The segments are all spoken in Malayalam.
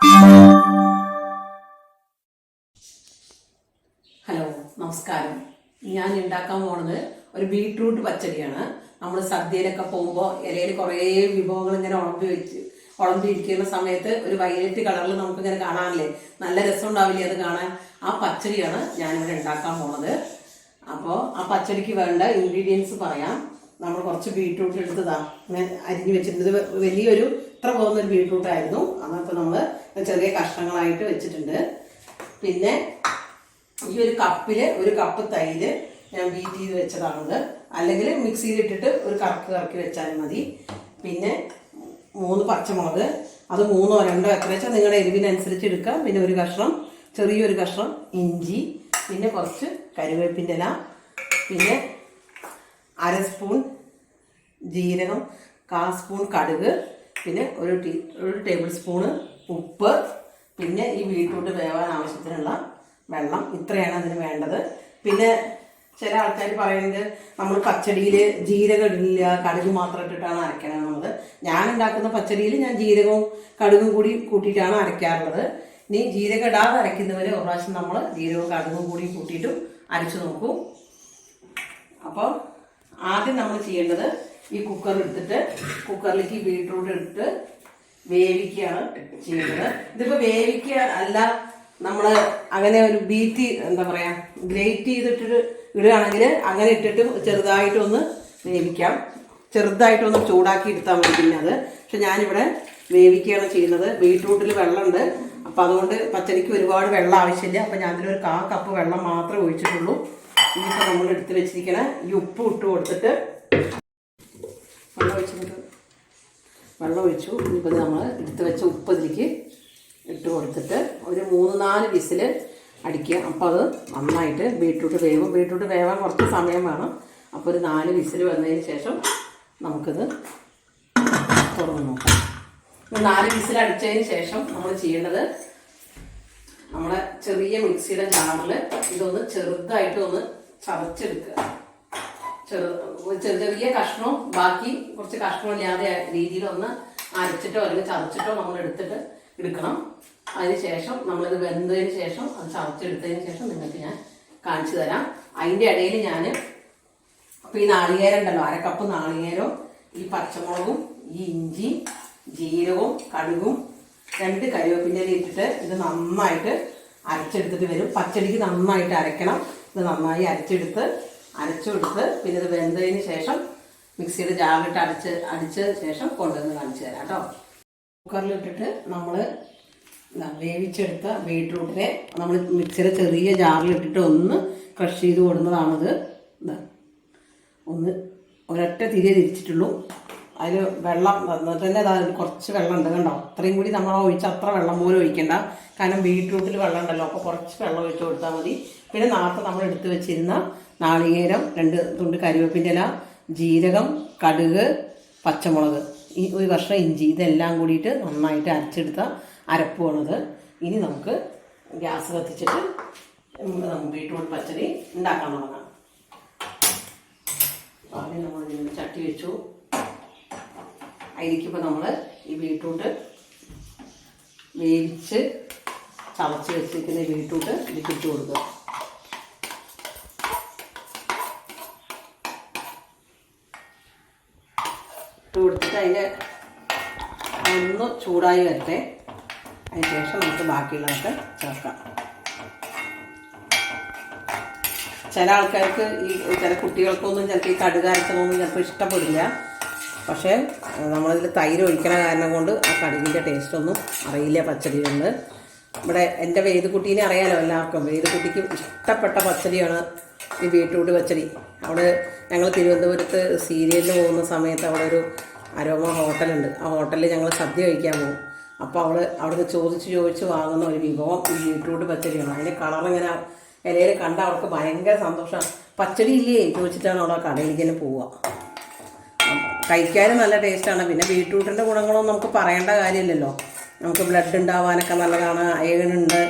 ഹലോ നമസ്കാരം. ഞാൻ ഉണ്ടാക്കാൻ പോണത് ഒരു ബീട്രൂട്ട് പച്ചടിയാണ്. നമ്മൾ സദ്യയിലൊക്കെ പോകുമ്പോൾ ഇലയിൽ കുറേ വിഭവങ്ങൾ ഇങ്ങനെ ഉളമ്പി വെച്ച് ഉളമ്പി ഇരിക്കുന്ന സമയത്ത് ഒരു വയലറ്റ് കളറിൽ നമുക്ക് ഇങ്ങനെ കാണാനില്ലേ? നല്ല രസം ഉണ്ടാവില്ലേ അത് കാണാൻ? ആ പച്ചടിയാണ് ഞാനിവിടെ ഉണ്ടാക്കാൻ പോണത്. അപ്പോൾ ആ പച്ചടിക്ക് വേണ്ട ഇൻഗ്രീഡിയൻസ് പറയാം. നമ്മൾ കുറച്ച് ബീട്രൂട്ട് എടുത്തതാ. അരിഞ്ഞു വെച്ചിരുന്നത് വലിയൊരു ഇത്ര പോകുന്ന ഒരു ബീട്രൂട്ട് ആയിരുന്നു അന്നപ്പോൾ നമ്മൾ ചെറിയ കഷ്ണങ്ങളായിട്ട് വെച്ചിട്ടുണ്ട്. പിന്നെ ഈ ഒരു കപ്പിൽ ഒരു കപ്പ് തൈര് ഞാൻ ബീറ്റ് ചെയ്ത് വെച്ചതാണത്. അല്ലെങ്കിൽ മിക്സിയിൽ ഇട്ടിട്ട് ഒരു കറക്ക് കറക്കി വെച്ചാലും മതി. പിന്നെ മൂന്ന് പച്ചമുളക് അത് മൂന്നോ രണ്ടോ എത്ര വെച്ചാൽ നിങ്ങളുടെ എരിവിനനുസരിച്ച് എടുക്കാം. പിന്നെ ഒരു കഷ്ണം ചെറിയൊരു കഷ്ണം ഇഞ്ചി പിന്നെ കുറച്ച് കരുവേപ്പിന്റെ ഇല പിന്നെ അര സ്പൂൺ ജീരകം കാ സ്പൂൺ കടുക് പിന്നെ ഒരു ടീ ഒരു ടേബിൾ സ്പൂണ് ഉപ്പ് പിന്നെ ഈ ബീട്രൂട്ട് വേവാൻ ആവശ്യത്തിനുള്ള വെള്ളം ഇത്രയാണ് അതിന് വേണ്ടത്. പിന്നെ ചില ആൾക്കാർ പറയുന്നത് നമ്മൾ പച്ചടിയിൽ ജീരകം ഇടില്ല കടുക് മാത്രം ഇട്ടിട്ടാണ് അരയ്ക്കണമെന്നുള്ളത് ഞാൻ ഉണ്ടാക്കുന്ന പച്ചടിയിൽ ഞാൻ ജീരകവും കടുകും കൂടി കൂട്ടിയിട്ടാണ് അരയ്ക്കാറുള്ളത്. ഇനി ജീരകം ഇടാതെ അരയ്ക്കുന്നവർ ഒരു പ്രാവശ്യം നമ്മൾ ജീരകവും കടുകും കൂടി കൂട്ടിയിട്ടും അരച്ചു നോക്കും. അപ്പോൾ ആദ്യം നമ്മൾ ചെയ്യേണ്ടത് ഈ കുക്കർ എടുത്തിട്ട് കുക്കറിലേക്ക് ബീട്രൂട്ട് ഇട്ടിട്ട് വേവിക്കുകയാണ് ചെയ്യുന്നത്. ഇതിപ്പോ വേവിക്കുക അല്ല നമ്മൾ അങ്ങനെ ഒരു ബീറ്റ് എന്താ പറയുക ഗ്രേറ്റ് ചെയ്തിട്ട് ഇടുകയാണെങ്കിൽ അങ്ങനെ ഇട്ടിട്ട് ചെറുതായിട്ടൊന്ന് വേവിക്കാം. ചെറുതായിട്ടൊന്ന് ചൂടാക്കി എടുത്താൽ മതി പിന്നെ അത്. പക്ഷെ ഞാനിവിടെ വേവിക്കുകയാണ് ചെയ്യുന്നത്. ബീട്രൂട്ടിൽ വെള്ളമുണ്ട്. അപ്പോൾ അതുകൊണ്ട് പച്ചരിക്ക് ഒരുപാട് വെള്ളം ആവശ്യമില്ല. അപ്പോൾ ഞാനതിലൊരു കാ കപ്പ് വെള്ളം മാത്രമേ ഒഴിച്ചിട്ടുള്ളൂ. ഇനിയിപ്പോൾ നമ്മൾ എടുത്ത് വെച്ചിരിക്കണ ഈ ഉപ്പ് ഇട്ട് കൊടുത്തിട്ട് വെള്ളം ഒഴിച്ചിട്ട് വെള്ളം ഒഴിച്ചു. ഇനിയിപ്പോൾ നമ്മൾ എടുത്ത് വെച്ച ഉപ്പ് ഇതിലേക്ക് ഇട്ട് കൊടുത്തിട്ട് ഒരു മൂന്ന് നാല് വിസിൽ അടിക്കുക. അപ്പോൾ അത് നന്നായിട്ട് ബീട്രൂട്ട് വേവും. ബീട്രൂട്ട് വേവാൻ കുറച്ച് സമയം വേണം. അപ്പോൾ ഒരു നാല് വിസിൽ വന്നതിന് ശേഷം നമുക്കിത് തുറന്ന് നോക്കാം. നാല് വിസിൽ അടിച്ചതിന് ശേഷം നമ്മൾ ചെയ്യേണ്ടത് നമ്മുടെ ചെറിയ മിക്സിയുടെ ജാറിൽ ഇതൊന്ന് ചെറുതായിട്ട് ഒന്ന് ചതച്ചെടുക്കുക. ചെറു ചെറിയ ചെറിയ കഷ്ണവും ബാക്കി കുറച്ച് കഷ്ണമില്ലാതെ രീതിയിൽ ഒന്ന് അരച്ചിട്ടോ അല്ലെങ്കിൽ ചതച്ചിട്ടോ നമ്മൾ എടുത്തിട്ട് എടുക്കണം. അതിന് ശേഷം നമ്മളിത് വെന്തതിന് ശേഷം അത് ചതച്ചെടുത്തതിന് ശേഷം നിങ്ങൾക്ക് ഞാൻ കാണിച്ചു തരാം. അതിന്റെ ഇടയിൽ ഞാൻ അപ്പോൾ ഈ നാളികേരം ഉണ്ടല്ലോ അരക്കപ്പ് കപ്പ് നാളികേരവും ഈ പച്ചമുളകും ഈ ഇഞ്ചി ജീരകവും കടുകും രണ്ട് കരിവേപ്പിന്റെ ഇട്ടിട്ട് ഇത് നന്നായിട്ട് അരച്ചെടുത്തിട്ട് വരും. പച്ചടിക്ക് നന്നായിട്ട് അരക്കണം ഇത് നന്നായി അരച്ചെടുത്ത് അരച്ചെടുത്ത് പിന്നെ ഇത് വെന്തതിന് ശേഷം മിക്സിയുടെ ജാവിട്ട് അടിച്ച് അടിച്ച ശേഷം കൊണ്ടുവന്ന് കാണിച്ചു തരാം കേട്ടോ. കുക്കറിലിട്ടിട്ട് നമ്മൾ വേവിച്ചെടുത്ത ബീട്രൂട്ടിനെ നമ്മൾ മിക്സിയുടെ ചെറിയ ജാറിലിട്ടിട്ട് ഒന്ന് ക്രഷ് ചെയ്ത് കൊടുക്കുന്നതാണിത് ഒന്ന് ഒരൊറ്റ തിരിയെ തിരിച്ചിട്ടുള്ളൂ. അതിൽ വെള്ളം എന്നിട്ട് തന്നെ കുറച്ച് വെള്ളം ഉണ്ട് കണ്ടോ? അത്രയും കൂടി നമ്മൾ ഒഴിച്ച് അത്ര വെള്ളം പോലും ഒഴിക്കണ്ട. കാരണം ബീട്രൂട്ടിൽ വെള്ളം ഉണ്ടല്ലോ അപ്പോൾ കുറച്ച് വെള്ളം ഒഴിച്ച് കൊടുത്താൽ മതി. പിന്നെ നേരത്തെ നമ്മൾ എടുത്ത് വെച്ചിരുന്ന നാളികേരം രണ്ട് തുണ്ട് കരിവേപ്പിന്റെ ഇല ജീരകം കടുക് പച്ചമുളക്. ഈ ഒരു കഷ്ണം ഇഞ്ചി. ഇതെല്ലാം കൂടിയിട്ട് നന്നായിട്ട് അരച്ചെടുത്ത അരപ്പുവാണത് ഇനി നമുക്ക് ഗ്യാസ് കത്തിച്ചിട്ട് നമുക്ക് ബീട്രൂട്ട് പച്ചടി ഉണ്ടാക്കാൻ തുടങ്ങാം. ആദ്യം നമ്മൾ ചട്ടി വെച്ചു. അതിലേക്കിപ്പോൾ നമ്മൾ ഈ ബീട്രൂട്ട് വേവിച്ച് ചവച്ച് വെച്ചിരിക്കുന്ന ബീട്രൂട്ട് ഇട്ട് കൊടുക്കുക. കൊടുത്തിട്ട് അതിന്റെ ഒന്ന് ചൂടായി വരട്ടെ. അതിന് ശേഷം നമുക്ക് ബാക്കിയുള്ളതൊക്കെ ചേർക്കാം. ചില ആൾക്കാർക്ക് ഈ ചില കുട്ടികൾക്കൊന്നും ചിലപ്പോൾ ഈ കടുക് അരച്ചതൊന്നും ചിലപ്പോൾ ഇഷ്ടപ്പെടില്ല. പക്ഷേ നമ്മളിതിൽ തൈര് ഒഴിക്കണ കാരണം കൊണ്ട് ആ കടുകിന്റെ ടേസ്റ്റൊന്നും അറിയില്ല പച്ചടി കൊണ്ട് ഇവിടെ എന്റെ വേദുകുട്ടീനെ അറിയാലോ എല്ലാവർക്കും. വേദുകുട്ടിക്ക് ഇഷ്ടപ്പെട്ട പച്ചടിയാണ് ഈ ബീട്രൂട്ട് പച്ചടി. അവിടെ ഞങ്ങൾ തിരുവനന്തപുരത്ത് സീരിയലിന് പോകുന്ന സമയത്ത് അവിടെ ഒരു അരോമ ഹോട്ടലുണ്ട്. ആ ഹോട്ടലിൽ ഞങ്ങൾ സദ്യ കഴിക്കാൻ പോകും. അപ്പോൾ അവൾ അവിടുന്ന് ചോദിച്ച് ചോദിച്ച് വാങ്ങുന്ന ഒരു വിഭവം ഈ ബീട്രൂട്ട് പച്ചടിയാണ്. അതിന്റെ കളർ ഇങ്ങനെ ഇലയിൽ കണ്ട അവർക്ക് ഭയങ്കര സന്തോഷമാണ് പച്ചടി ഇല്ലേ? ചോദിച്ചിട്ടാണ് അവിടെ ആ കടയിലേക്ക് തന്നെ പോവുക കഴിക്കാനും നല്ല ടേസ്റ്റാണ്. പിന്നെ ബീട്രൂട്ടിന്റെ ഗുണങ്ങളൊന്നും നമുക്ക് പറയേണ്ട കാര്യമില്ലല്ലോ. നമുക്ക് ബ്ലഡ് ഉണ്ടാവാനൊക്കെ നല്ലതാണ് അയണുണ്ട്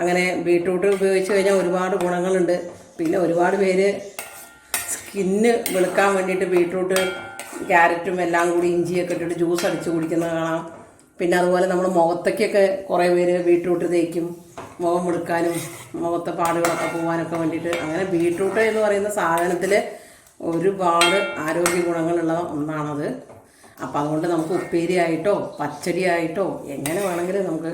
അങ്ങനെ ബീട്രൂട്ട് ഉപയോഗിച്ച് കഴിഞ്ഞാൽ ഒരുപാട് ഗുണങ്ങളുണ്ട്. പിന്നെ ഒരുപാട് പേര് സ്കിന്ന് വെളുക്കാൻ വേണ്ടിയിട്ട് ബീട്രൂട്ട് ക്യാരറ്റും എല്ലാം കൂടി ഇഞ്ചിയൊക്കെ ഇട്ടിട്ട് ജ്യൂസ് അടിച്ച് കുടിക്കുന്നത് കാണാം. പിന്നെ അതുപോലെ നമ്മൾ മുഖത്തേക്കൊക്കെ കുറേ പേര് ബീട്രൂട്ട് തേക്കും മുഖം മുടുക്കാനും മുഖത്തെ പാടുകളൊക്കെ പോകാനൊക്കെ വേണ്ടിയിട്ട് അങ്ങനെ ബീട്രൂട്ട് എന്ന് പറയുന്ന സാധനത്തിൽ ഒരുപാട് ആരോഗ്യ ഗുണങ്ങളുള്ള ഒന്നാണത്. അപ്പം അതുകൊണ്ട് നമുക്ക് ഉപ്പേരിയായിട്ടോ പച്ചടിയായിട്ടോ എങ്ങനെ വേണമെങ്കിലും നമുക്ക്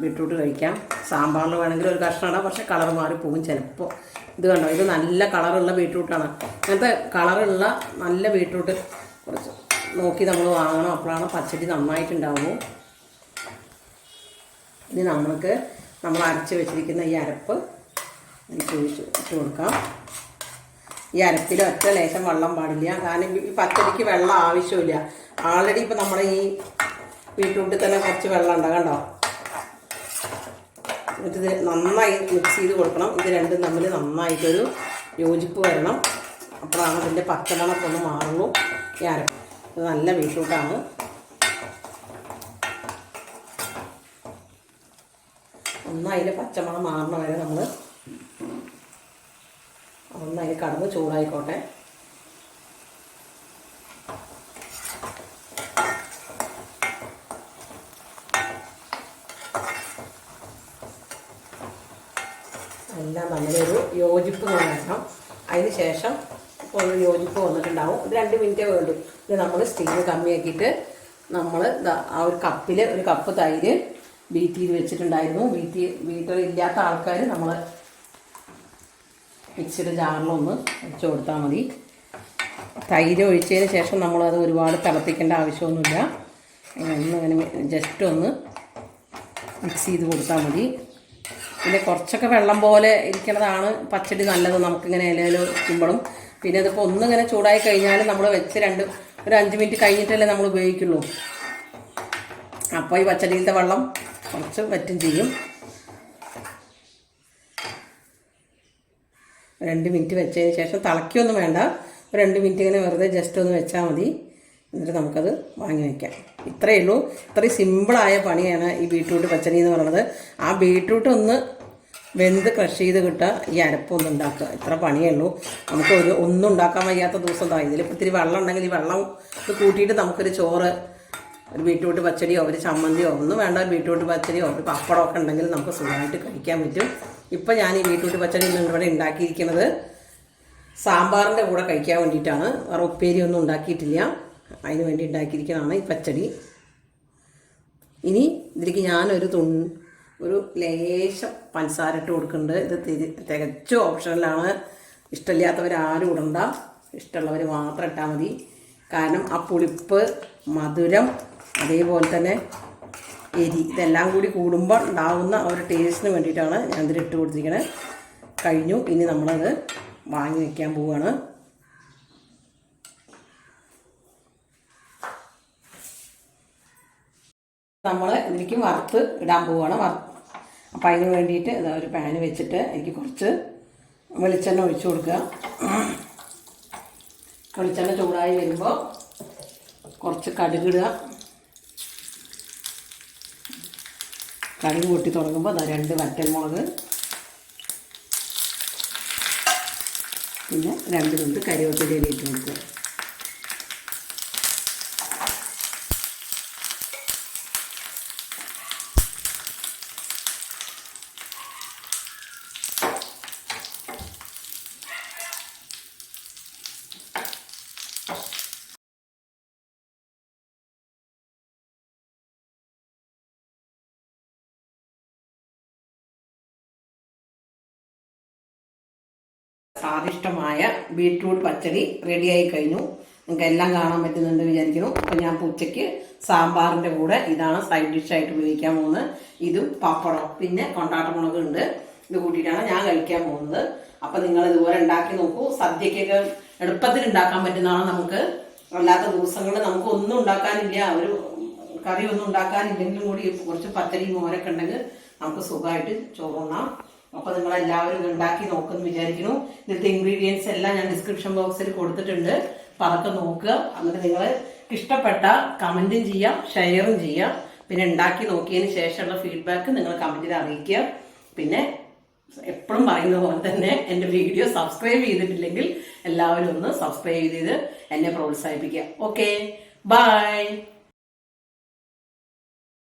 ബീട്രൂട്ട് കഴിക്കാം. സാമ്പാറിൽ വേണമെങ്കിൽ ഒരു കഷ്ണം ഇടാം. പക്ഷേ കളർ മാറിപ്പോകും ചിലപ്പോൾ ഇത് കണ്ടോ? ഇത് നല്ല കളറുള്ള ബീട്രൂട്ടാണ് അങ്ങനത്തെ കളറുള്ള നല്ല ബീട്രൂട്ട് കുറച്ച് നോക്കി നമ്മൾ വാങ്ങണം. അപ്പോഴാണ് പച്ചടി നന്നായിട്ടുണ്ടാവും. ഇനി നമ്മൾക്ക് നമ്മൾ അരച്ച് വെച്ചിരിക്കുന്ന ഈ അരപ്പ് ഒഴിച്ച് ഇട്ട് കൊടുക്കാം. ഈ അരപ്പിൽ ഒറ്റ ലേശം വെള്ളം പാടില്ല. കാരണം ഈ പച്ചടിക്ക് വെള്ളം ആവശ്യമില്ല. ആൾറെഡി ഇപ്പം നമ്മുടെ ഈ ബീട്രൂട്ടിൽ തന്നെ കുറച്ച് വെള്ളം ഉണ്ട്? കണ്ടോ? എന്നിട്ട് ഇത് നന്നായി മിക്സ് ചെയ്ത് കൊടുക്കണം. ഇത് രണ്ടും തമ്മിൽ നന്നായിട്ടൊരു യോജിപ്പ് വരണം. അപ്പോഴാണ് ഇതിന്റെ പച്ചമണമൊക്കെ ഒന്ന് മാറുള്ളൂ. ഈ ഇത് നല്ല ബീട്രൂട്ടാണ്. ഒന്ന് അതിന്റെ പച്ചമണം മാറണ വരെ നമ്മൾ ഒന്ന് അതിൽ കടന്ന് ചൂടായിക്കോട്ടെ. എല്ലാം നല്ലൊരു യോജിപ്പ് വരണം അതിന് ശേഷം ഒരു യോജിപ്പ് വന്നിട്ടുണ്ടാവും. ഇത് രണ്ട് മിനിറ്റേ വേണ്ടു. ഇത് നമ്മൾ സ്റ്റീം കമ്മിയാക്കിയിട്ട് നമ്മൾ ആ ഒരു കപ്പിൽ ഒരു കപ്പ് തൈര് ബീറ്റ് ചെയ്ത് വെച്ചിട്ടുണ്ടായിരുന്നു. ബീറ്റ് ബീറ്റർ ഇല്ലാത്ത ആൾക്കാർ നമ്മൾ മിക്സിയുടെ ജാറിലൊന്ന് വെച്ച് കൊടുത്താൽ മതി. തൈര് ഒഴിച്ചതിന് ശേഷം നമ്മളത് ഒരുപാട് തിളപ്പിക്കേണ്ട ആവശ്യമൊന്നുമില്ല. ഒന്ന് അങ്ങനെ ജസ്റ്റ് ഒന്ന് മിക്സ് ചെയ്ത് കൊടുത്താൽ മതി. പിന്നെ കുറച്ചൊക്കെ വെള്ളം പോലെ ഇരിക്കുന്നതാണ് പച്ചടി നല്ലത് നമുക്കിങ്ങനെ ഇലയിൽ വയ്ക്കുമ്പോഴും പിന്നെ ഇതിപ്പോൾ ഒന്നിങ്ങനെ ചൂടായി കഴിഞ്ഞാൽ നമ്മൾ വെച്ച് രണ്ട് ഒരു അഞ്ച് മിനിറ്റ് കഴിഞ്ഞിട്ടല്ലേ നമ്മൾ ഉപയോഗിക്കുള്ളൂ. അപ്പോൾ ഈ പച്ചടിയിലത്തെ വെള്ളം കുറച്ച് വറ്റും ചെയ്യും. രണ്ട് മിനിറ്റ് വെച്ചതിന് ശേഷം തിളയ്ക്കൊന്നും വേണ്ട. രണ്ട് മിനിറ്റ് ഇങ്ങനെ വെറുതെ ജസ്റ്റ് ഒന്ന് വെച്ചാൽ മതി. എന്നിട്ട് നമുക്കത് വാങ്ങി വയ്ക്കാം ഇത്രയേ ഉള്ളൂ. ഇത്രയും സിമ്പിളായ പണിയാണ് ഈ ബീട്രൂട്ട് പച്ചടി എന്ന് പറയുന്നത്. ആ ബീട്രൂട്ട് ഒന്ന് വെന്ത് ക്രഷ് ചെയ്ത് കിട്ടുക ഈ അരപ്പൊന്ന് ഉണ്ടാക്കുക. ഇത്ര പണിയേ ഉള്ളൂ. നമുക്ക് ഒരു ഒന്നും ഉണ്ടാക്കാൻ വയ്യാത്ത ദിവസം താ ഇതിലിപ്പോൾ ഇത്തിരി വെള്ളം ഉണ്ടെങ്കിൽ ഈ വെള്ളം ഇത് കൂട്ടിയിട്ട് നമുക്കൊരു ചോറ് ഒരു ബീട്രൂട്ട് പച്ചടിയോ ഒരു ചമ്മന്തിയോ ഒന്നും വേണ്ട ഒരു ബീട്രൂട്ട് പച്ചടിയോ ഒരു പപ്പടമോ ഒക്കെ ഉണ്ടെങ്കിൽ നമുക്ക് സുഖമായിട്ട് കഴിക്കാൻ പറ്റും. ഇപ്പം ഞാൻ ഈ ബീട്രൂട്ട് പച്ചടി ഇവിടെ ഉണ്ടാക്കിയിരിക്കുന്നത് സാമ്പാറിന്റെ കൂടെ കഴിക്കാൻ വേണ്ടിയിട്ടാണ്. വേറെ ഉപ്പേരി ഒന്നും ഉണ്ടാക്കിയിട്ടില്ല. അതിന് വേണ്ടി ഉണ്ടാക്കിയിരിക്കുന്നതാണ് ഈ പച്ചടി. ഇനി ഇതിലേക്ക് ഞാനൊരു തുൺ ഒരു ലേശം പഞ്ചസാര ഇട്ട് കൊടുക്കുന്നുണ്ട്. ഇത് തിരി തികച്ചും ഓപ്ഷനിലാണ്. ഇഷ്ടമില്ലാത്തവരാരും ഇടണ്ട. ഇഷ്ടമുള്ളവർ മാത്രം ഇട്ടാൽ മതി. കാരണം ആ പുളിപ്പ് മധുരം അതേപോലെ തന്നെ എരി ഇതെല്ലാം കൂടി കൂടുമ്പോൾ ഉണ്ടാകുന്ന ഒരു ടേസ്റ്റിന് വേണ്ടിയിട്ടാണ് ഞാൻ ഇതിൽ ഇട്ട് കൊടുത്തിരിക്കുന്നത് കഴിഞ്ഞു. ഇനി നമ്മളത് വാങ്ങി വയ്ക്കാൻ പോവുകയാണ്. നമ്മൾ വറുത്ത് ഇടാൻ പോവുകയാണ് വറുത്ത് അപ്പോൾ അതിന് വേണ്ടിയിട്ട് ഇതാ ഒരു പാന് വെച്ചിട്ട് എനിക്ക് കുറച്ച് വെളിച്ചെണ്ണ ഒഴിച്ചു കൊടുക്കുക. വെളിച്ചെണ്ണ ചൂടായി വരുമ്പോൾ കുറച്ച് കടുകിടുക കടുക് കൂട്ടി തുടങ്ങുമ്പോൾ അതാ രണ്ട് വറ്റൽമുളക്. പിന്നെ രണ്ട് തുണ്ട് കരിവേപ്പിലയിൽ ഇട്ട് കൊടുക്കുക. സ്വാദിഷ്ടമായ ബീട്രൂട്ട് പച്ചടി റെഡിയായി കഴിഞ്ഞു. നിങ്ങൾക്ക് എല്ലാം കാണാൻ പറ്റുന്നുണ്ട് വിചാരിക്കുന്നു. അപ്പൊ ഞാൻ ഉച്ചയ്ക്ക് സാമ്പാറിന്റെ കൂടെ ഇതാണ് സൈഡ് ഡിഷ് ആയിട്ട് ഉപയോഗിക്കാൻ പോകുന്നത്. ഇതും പപ്പടം പിന്നെ കൊണ്ടാട്ടമുളക് ഉണ്ട്. ഇത് കൂട്ടിയിട്ടാണ് ഞാൻ കഴിക്കാൻ പോകുന്നത്. അപ്പോൾ നിങ്ങൾ ഇതുപോലെ ഉണ്ടാക്കി നോക്കൂ. സദ്യക്കൊക്കെ എളുപ്പത്തിൽ ഉണ്ടാക്കാൻ പറ്റുന്നതാണ് നമുക്ക്. അല്ലാത്ത ദിവസങ്ങളിൽ നമുക്ക് ഒന്നും ഉണ്ടാക്കാനില്ല. ഒരു കറി ഒന്നും ഉണ്ടാക്കാനില്ലെങ്കിലും കൂടി കുറച്ച് പച്ചരി മോരൊക്കെ ഉണ്ടെങ്കിൽ നമുക്ക് സുഖമായിട്ട് ചോറുണ്ണാം അപ്പൊ നിങ്ങൾ എല്ലാവരും ഉണ്ടാക്കി നോക്കുമെന്ന് വിചാരിക്കുന്നു. ഇതിലത്തെ ഇൻഗ്രീഡിയൻസ് എല്ലാം ഞാൻ ഡിസ്ക്രിപ്ഷൻ ബോക്സിൽ കൊടുത്തിട്ടുണ്ട്. പറക്കെ നോക്കുക. അങ്ങനെ നിങ്ങൾ ഇഷ്ടപ്പെട്ട കമന്റും ചെയ്യാം ഷെയറും ചെയ്യാം. പിന്നെ ഉണ്ടാക്കി നോക്കിയതിന് ശേഷമുള്ള ഫീഡ്ബാക്ക് നിങ്ങൾ കമന്റിൽ അറിയിക്കുക. പിന്നെ എപ്പോഴും പറയുന്ന പോലെ തന്നെ എന്റെ വീഡിയോ സബ്സ്ക്രൈബ് ചെയ്തിട്ടില്ലെങ്കിൽ എല്ലാവരും ഒന്ന് സബ്സ്ക്രൈബ് ചെയ്ത് എന്നെ പ്രോത്സാഹിപ്പിക്കുക. Okay bye